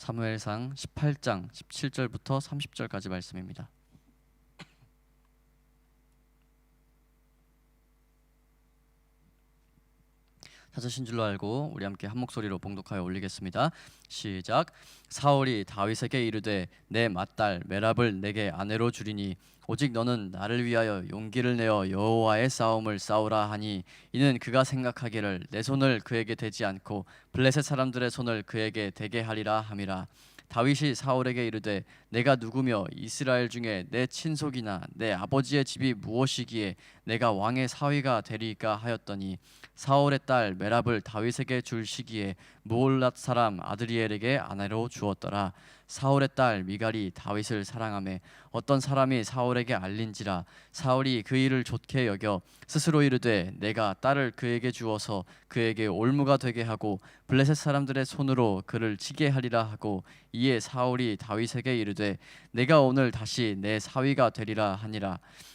사무엘상 18장 17절부터 30절까지 말씀입니다. 찾으신 줄로 알고 우리 함께 한 목소리로 봉독하여 올리겠습니다. 시작. 사울이 다윗에게 이르되 내 맏딸 메랍을 내게 아내로 주리니 오직 너는 나를 위하여 용기를 내어 여호와의 싸움을 싸우라 하니 이는 그가 생각하기를 내 손을 그에게 대지 않고 블레셋 사람들의 손을 그에게 대게 하리라 함이라. 다윗이 사울에게 이르되 내가 누구며 이스라엘 중에 내 친속이나 내 아버지의 집이 무엇이기에 내가 왕의 사위가 되리까 하였더니 사울의 딸 메랍을 다윗에게 줄 시기에 무올랏 사람 아드리엘에게 아내로 주었더라. 사울의 딸 미갈이 다윗을 사랑하매 어떤 사람이 사울에게 알린지라 사울이 그 일을 좋게 여겨 스스로 이르되 내가 딸을 그에게 주어서 그에게 올무가 되게 하고 블레셋 사람들의 손으로 그를 치게 하리라 하고 이에 사울이 다윗에게 이르되 내가 오늘 다시 내 사위가 되리라 하니라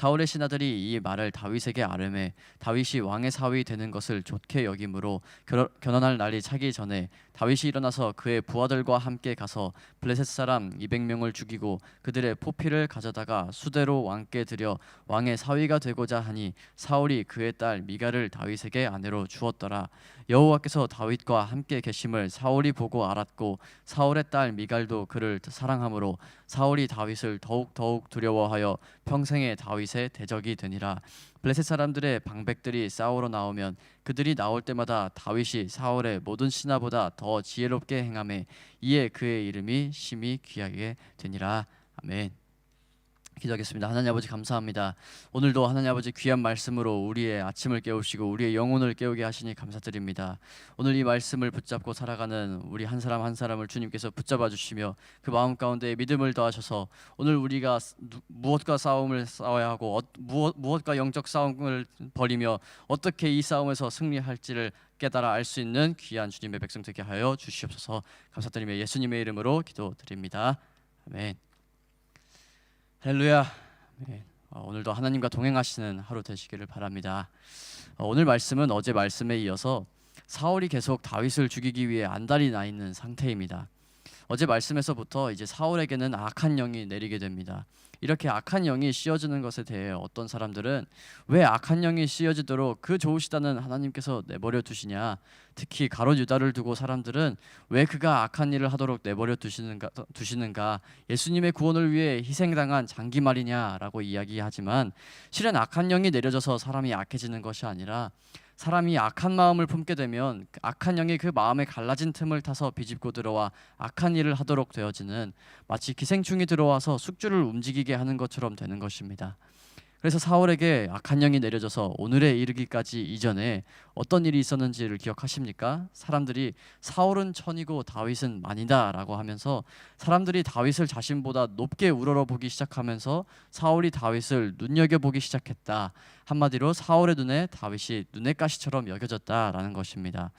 사울의 신하들이 이 말을 다윗에게 아뢰매 다윗이 왕의 사위 되는 것을 좋게 여김으로 결- 결혼할 날이 차기 전에 다윗이 일어나서 그의 부하들과 함께 가서 블레셋 사람 200명을 죽이고 그들의 포피를 가져다가 수대로 왕께 드려 왕의 사위가 되고자 하니 사울이 그의 딸 미갈을 다윗에게 아내로 주었더라 여호와께서 다윗과 함께 계심을 사울이 보고 알았고 사울의 딸 미갈도 그를 사랑하므로 사울이 다윗을 더욱 더욱 두려워하여 평생에 다윗의 대적이 되니라 블레셋 사람들의 방백들이 싸우러 나오면 그들이 나올 때마다 다윗이 사울의 모든 신하보다 더 지혜롭게 행함에 이에 그의 이름이 심히 귀하게 되니라 아멘. 기도하겠습니다. 하나님 아버지 감사합니다. 오늘도 하나님 아버지 귀한 말씀으로 우리의 아침을 깨우시고 우리의 영혼을 깨우게 하시니 감사드립니다. 오늘 이 말씀을 붙잡고 살아가는 우리 한 사람 한 사람을 주님께서 붙잡아 주시며 그 마음 가운데 믿음을 더하셔서 오늘 우리가 누- 무엇과 싸움을 싸워야 하고 어, 무엇, 무엇과 영적 싸움을 벌이며 어떻게 이 싸움에서 승리할지를 깨달아 알 수 있는 귀한 주님의 백성 되게 하여 주시옵소서. 감사드리며 예수님의 이름으로 기도드립니다. 아멘. 할렐루야. 네, 어, 오늘도 하나님과 동행하시는 하루 되시기를 바랍니다. 어, 오늘 말씀은 어제 말씀에 이어서 사울이 계속 다윗을 죽이기 위해 안달이 나 있는 상태입니다. 어제 말씀에서부터 이제 사울에게는 악한 영이 내리게 됩니다. 이렇게 악한 영이 씌어지는 것에 대해 어떤 사람들은 왜 악한 영이 씌어지도록 그 좋으시다는 하나님께서 내버려 두시냐 특히 가롯 유다를 두고 사람들은 왜 그가 악한 일을 하도록 내버려 두시는가 두시는가 예수님의 구원을 위해 희생당한 장기 말이냐라고 이야기하지만 실은 악한 영이 내려져서 사람이 악해지는 것이 아니라 사람이 악한 마음을 품게 되면 그 악한 영이 그 마음에 갈라진 틈을 타서 비집고 들어와 악한 일을 하도록 되어지는 마치 기생충이 들어와서 숙주를 움직이게 하는 것처럼 되는 것입니다. 그래서 사울에게 악한 영이 내려져서 오늘에 이르기까지 이전에 어떤 일이 있었는지를 기억하십니까? 사람들이 사울은 천이고 다윗은 만이다라고 하면서 사람들이 다윗을 자신보다 높게 우러러 보기 시작하면서 사울이 다윗을 눈여겨 보기 시작했다. 한마디로 사울의 눈에 다윗이 눈의 가시처럼 여겨졌다라는 것입니다.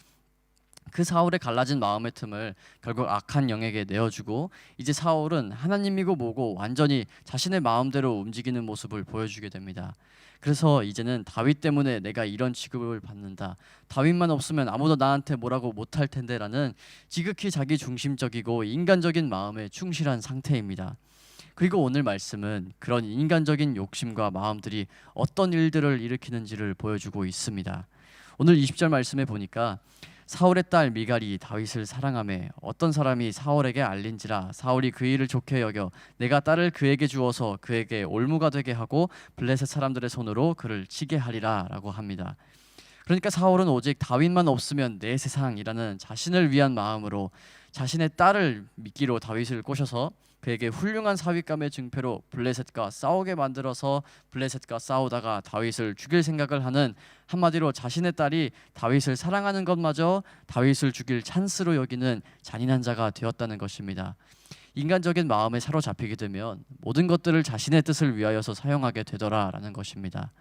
그 사울의 갈라진 마음의 틈을 결국 악한 영에게 내어주고 이제 사울은 하나님이고 뭐고 완전히 자신의 마음대로 움직이는 모습을 보여주게 됩니다. 그래서 이제는 다윗 때문에 내가 이런 취급을 받는다. 다윗만 없으면 아무도 나한테 뭐라고 못할 텐데라는 지극히 자기 중심적이고 인간적인 마음에 충실한 상태입니다. 그리고 오늘 말씀은 그런 인간적인 욕심과 마음들이 어떤 일들을 일으키는지를 보여주고 있습니다. 오늘 20절 말씀에 보니까 사울의 딸 미갈이 다윗을 사랑하매 어떤 사람이 사울에게 알린지라 사울이 그 일을 좋게 여겨 내가 딸을 그에게 주어서 그에게 올무가 되게 하고 블레셋 사람들의 손으로 그를 치게 하리라라고 합니다. 그러니까 사울은 오직 다윗만 없으면 내 세상이라는 자신을 위한 마음으로 자신의 딸을 미끼로 다윗을 꼬셔서 그에게 훌륭한 사윗감의 증표로 블레셋과 싸우게 만들어서 블레셋과 싸우다가 다윗을 죽일 생각을 하는 한마디로 자신의 딸이 다윗을 사랑하는 것마저 다윗을 죽일 찬스로 여기는 잔인한 자가 되었다는 것입니다. 인간적인 마음에 사로잡히게 되면 모든 것들을 자신의 뜻을 위하여서 사용하게 되더라라는 것입니다.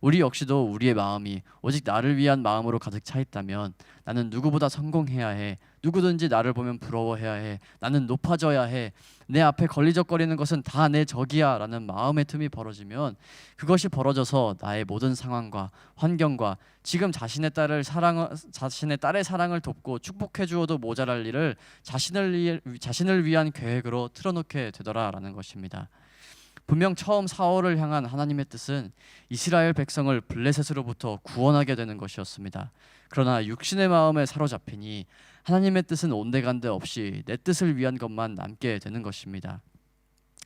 우리 역시도 우리의 마음이 오직 나를 위한 마음으로 가득 차 있다면 나는 누구보다 성공해야 해. 누구든지 나를 보면 부러워해야 해. 나는 높아져야 해. 내 앞에 걸리적거리는 것은 다 내 적이야라는 마음의 틈이 벌어지면 그것이 벌어져서 나의 모든 상황과 환경과 지금 자신의 딸을 사랑 자신의 딸의 사랑을 돕고 축복해 주어도 모자랄 일을 자신을 위, 자신을 위한 계획으로 틀어놓게 되더라라는 것입니다. 분명 처음 사울을 향한 하나님의 뜻은 이스라엘 백성을 블레셋으로부터 구원하게 되는 것이었습니다. 그러나 육신의 마음에 사로잡히니 하나님의 뜻은 온데간데 없이 내 뜻을 위한 것만 남게 되는 것입니다.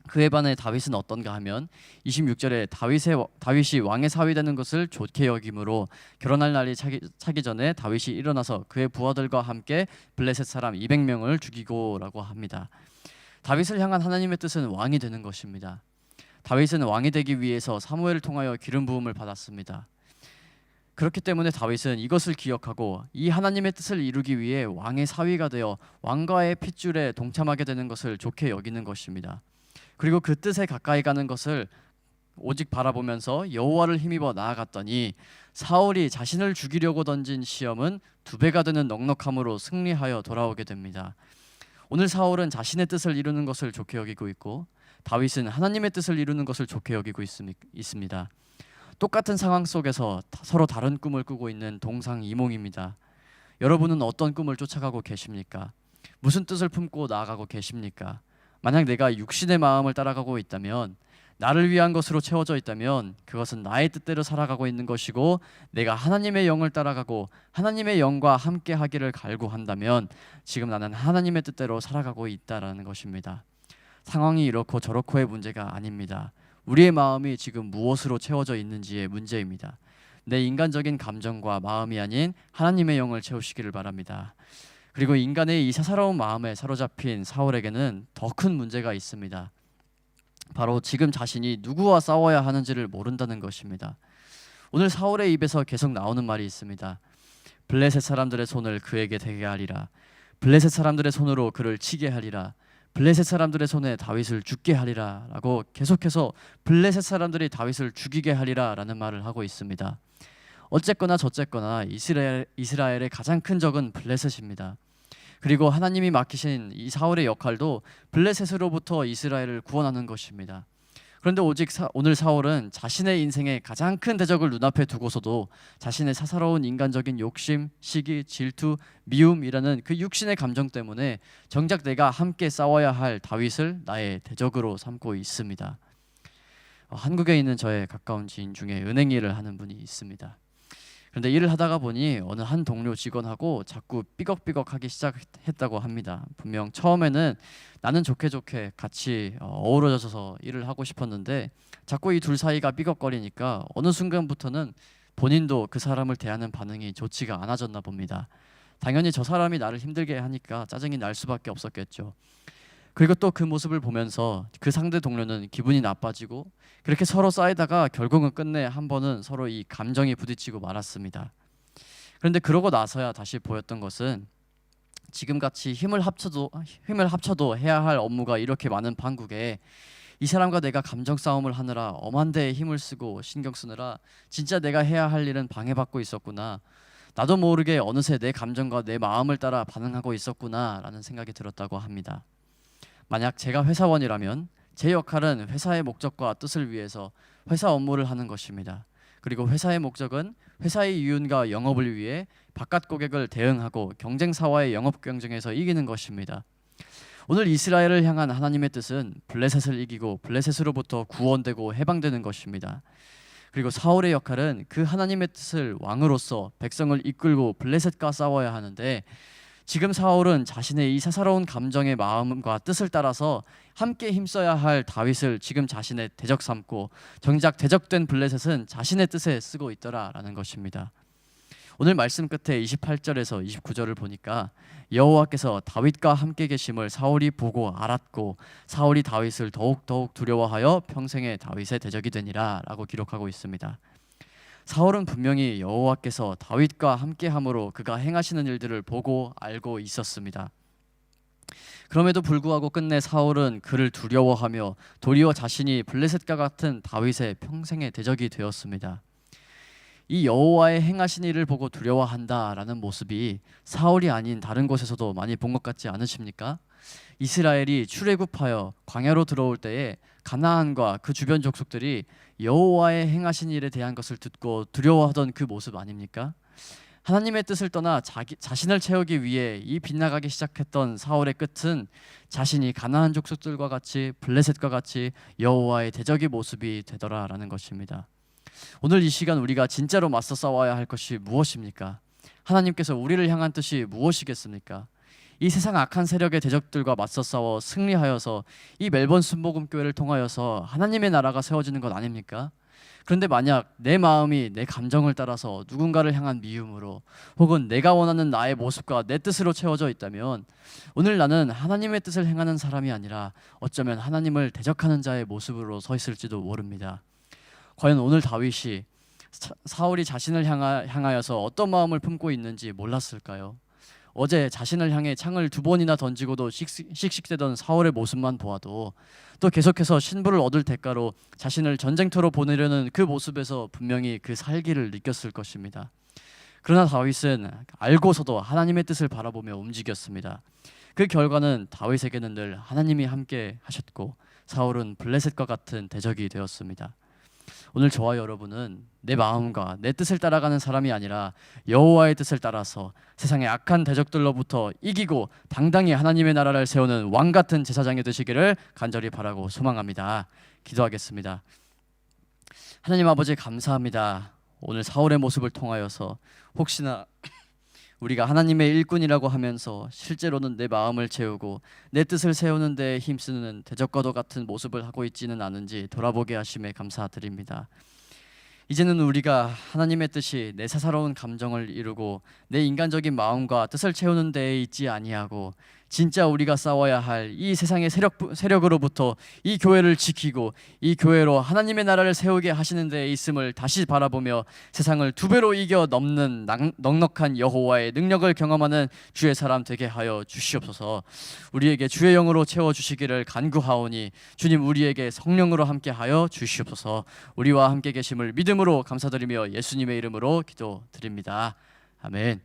그에 반해 다윗은 어떤가 하면 26절에 다윗의 다윗이 왕의 사위 되는 것을 좋게 여김으로 결혼할 날이 차기, 차기 전에 다윗이 일어나서 그의 부하들과 함께 블레셋 사람 200명을 죽이고라고 합니다. 다윗을 향한 하나님의 뜻은 왕이 되는 것입니다. 다윗은 왕이 되기 위해서 사무엘을 통하여 기름 부음을 받았습니다. 그렇기 때문에 다윗은 이것을 기억하고 이 하나님의 뜻을 이루기 위해 왕의 사위가 되어 왕가의 핏줄에 동참하게 되는 것을 좋게 여기는 것입니다. 그리고 그 뜻에 가까이 가는 것을 오직 바라보면서 여호와를 힘입어 나아갔더니 사울이 자신을 죽이려고 던진 시험은 두 배가 되는 넉넉함으로 승리하여 돌아오게 됩니다. 오늘 사울은 자신의 뜻을 이루는 것을 좋게 여기고 있고 다윗은 하나님의 뜻을 이루는 것을 좋게 여기고 있습니다. 똑같은 상황 속에서 서로 다른 꿈을 꾸고 있는 동상이몽입니다. 여러분은 어떤 꿈을 쫓아가고 계십니까? 무슨 뜻을 품고 나아가고 계십니까? 만약 내가 육신의 마음을 따라가고 있다면 나를 위한 것으로 채워져 있다면 그것은 나의 뜻대로 살아가고 있는 것이고 내가 하나님의 영을 따라가고 하나님의 영과 함께 하기를 갈구한다면 지금 나는 하나님의 뜻대로 살아가고 있다라는 것입니다. 상황이 이렇고 저렇고의 문제가 아닙니다. 우리의 마음이 지금 무엇으로 채워져 있는지의 문제입니다. 내 인간적인 감정과 마음이 아닌 하나님의 영을 채우시기를 바랍니다. 그리고 인간의 이 사사로운 마음에 사로잡힌 사울에게는 더 큰 문제가 있습니다. 바로 지금 자신이 누구와 싸워야 하는지를 모른다는 것입니다. 오늘 사울의 입에서 계속 나오는 말이 있습니다. 블레셋 사람들의 손을 그에게 대게 하리라. 블레셋 사람들의 손으로 그를 치게 하리라. 블레셋 사람들의 손에 다윗을 죽게 하리라라고 계속해서 블레셋 사람들이 다윗을 죽이게 하리라라는 말을 하고 있습니다. 어쨌거나 저쨌거나 이스라엘 이스라엘의 가장 큰 적은 블레셋입니다. 그리고 하나님이 맡기신 이 사울의 역할도 블레셋으로부터 이스라엘을 구원하는 것입니다. 그런데 오직 사, 오늘 사울은 자신의 인생의 가장 큰 대적을 눈앞에 두고서도 자신의 사사로운 인간적인 욕심, 시기, 질투, 미움이라는 그 육신의 감정 때문에 정작 내가 함께 싸워야 할 다윗을 나의 대적으로 삼고 있습니다. 어, 한국에 있는 저의 가까운 지인 중에 은행 일을 하는 분이 있습니다. 그런데 일을 하다가 보니 어느 한 동료 직원하고 자꾸 삐걱삐걱하기 시작했다고 합니다. 분명 처음에는 나는 좋게 좋게 같이 어, 어우러져서 일을 하고 싶었는데 자꾸 이 둘 사이가 삐걱거리니까 어느 순간부터는 본인도 그 사람을 대하는 반응이 좋지가 않아졌나 봅니다. 당연히 저 사람이 나를 힘들게 하니까 짜증이 날 수밖에 없었겠죠. 그리고 또 그 모습을 보면서 그 상대 동료는 기분이 나빠지고 그렇게 서로 쌓이다가 결국은 끝내 한 번은 서로 이 감정이 부딪히고 말았습니다. 그런데 그러고 나서야 다시 보였던 것은 지금 같이 힘을 합쳐도 힘을 합쳐도 해야 할 업무가 이렇게 많은 판국에 이 사람과 내가 감정 싸움을 하느라 엄한 데에 힘을 쓰고 신경 쓰느라 진짜 내가 해야 할 일은 방해받고 있었구나. 나도 모르게 어느새 내 감정과 내 마음을 따라 반응하고 있었구나라는 생각이 들었다고 합니다. 만약 제가 회사원이라면 제 역할은 회사의 목적과 뜻을 위해서 회사 업무를 하는 것입니다. 그리고 회사의 목적은 회사의 이윤과 영업을 위해 바깥 고객을 대응하고 경쟁사와의 영업 경쟁에서 이기는 것입니다. 오늘 이스라엘을 향한 하나님의 뜻은 블레셋을 이기고 블레셋으로부터 구원되고 해방되는 것입니다. 그리고 사울의 역할은 그 하나님의 뜻을 왕으로서 백성을 이끌고 블레셋과 싸워야 하는데 지금 사울은 자신의 이 사사로운 감정의 마음과 뜻을 따라서 함께 힘써야 할 다윗을 지금 자신의 대적 삼고 정작 대적된 블레셋은 자신의 뜻에 쓰고 있더라라는 것입니다. 오늘 말씀 끝에 28절에서 29절을 보니까 여호와께서 다윗과 함께 계심을 사울이 보고 알았고 사울이 다윗을 더욱 더욱 두려워하여 평생에 다윗의 대적이 되니라라고 기록하고 있습니다. 사울은 분명히 여호와께서 다윗과 함께함으로 그가 행하시는 일들을 보고 알고 있었습니다. 그럼에도 불구하고 끝내 사울은 그를 두려워하며 도리어 자신이 블레셋과 같은 다윗의 평생의 대적이 되었습니다. 이 여호와의 행하신 일을 보고 두려워한다라는 모습이 사울이 아닌 다른 곳에서도 많이 본 것 같지 않으십니까? 이스라엘이 출애굽하여 광야로 들어올 때에 가나안과 그 주변 족속들이 여호와의 행하신 일에 대한 것을 듣고 두려워하던 그 모습 아닙니까? 하나님의 뜻을 떠나 자기, 자신을 채우기 위해 이 빗나가기 시작했던 사울의 끝은 자신이 가나안 족속들과 같이 블레셋과 같이 여호와의 대적의 모습이 되더라라는 것입니다. 오늘 이 시간 우리가 진짜로 맞서 싸워야 할 것이 무엇입니까? 하나님께서 우리를 향한 뜻이 무엇이겠습니까? 이 세상 악한 세력의 대적들과 맞서 싸워 승리하여서 이 멜번 순복음 교회를 통하여서 하나님의 나라가 세워지는 것 아닙니까? 그런데 만약 내 마음이 내 감정을 따라서 누군가를 향한 미움으로 혹은 내가 원하는 나의 모습과 내 뜻으로 채워져 있다면 오늘 나는 하나님의 뜻을 행하는 사람이 아니라 어쩌면 하나님을 대적하는 자의 모습으로 서 있을지도 모릅니다. 과연 오늘 다윗이 사- 사울이 자신을 향하, 향하여서 어떤 마음을 품고 있는지 몰랐을까요? 어제 자신을 향해 창을 두 번이나 던지고도 씩씩- 씩씩대던 사울의 모습만 보아도 또 계속해서 신부를 얻을 대가로 자신을 전쟁터로 보내려는 그 모습에서 분명히 그 살기를 느꼈을 것입니다. 그러나 다윗은 알고서도 하나님의 뜻을 바라보며 움직였습니다. 그 결과는 다윗에게는 늘 하나님이 함께 하셨고 사울은 블레셋과 같은 대적이 되었습니다. 오늘 저와 여러분은 내 마음과 내 뜻을 따라가는 사람이 아니라 여호와의 뜻을 따라서 세상의 악한 대적들로부터 이기고 당당히 하나님의 나라를 세우는 왕 같은 제사장이 되시기를 간절히 바라고 소망합니다. 기도하겠습니다. 하나님 아버지 감사합니다. 오늘 사울의 모습을 통하여서 혹시나 우리가 하나님의 일꾼이라고 하면서 실제로는 내 마음을 채우고 내 뜻을 세우는 데 힘쓰는 대적과도 같은 모습을 하고 있지는 않은지 돌아보게 하심에 감사드립니다. 이제는 우리가 하나님의 뜻이 내 사사로운 감정을 이루고 내 인간적인 마음과 뜻을 채우는 데에 있지 아니하고 진짜 우리가 싸워야 할 이 세상의 세력 세력으로부터 이 교회를 지키고 이 교회로 하나님의 나라를 세우게 하시는 데에 있음을 다시 바라보며 세상을 두 배로 이겨 넘는 낭- 넉넉한 여호와의 능력을 경험하는 주의 사람 되게 하여 주시옵소서. 우리에게 주의 영으로 채워 주시기를 간구하오니 주님 우리에게 성령으로 함께 하여 주시옵소서. 우리와 함께 계심을 믿음으로 감사드리며 예수님의 이름으로 기도드립니다. 아멘.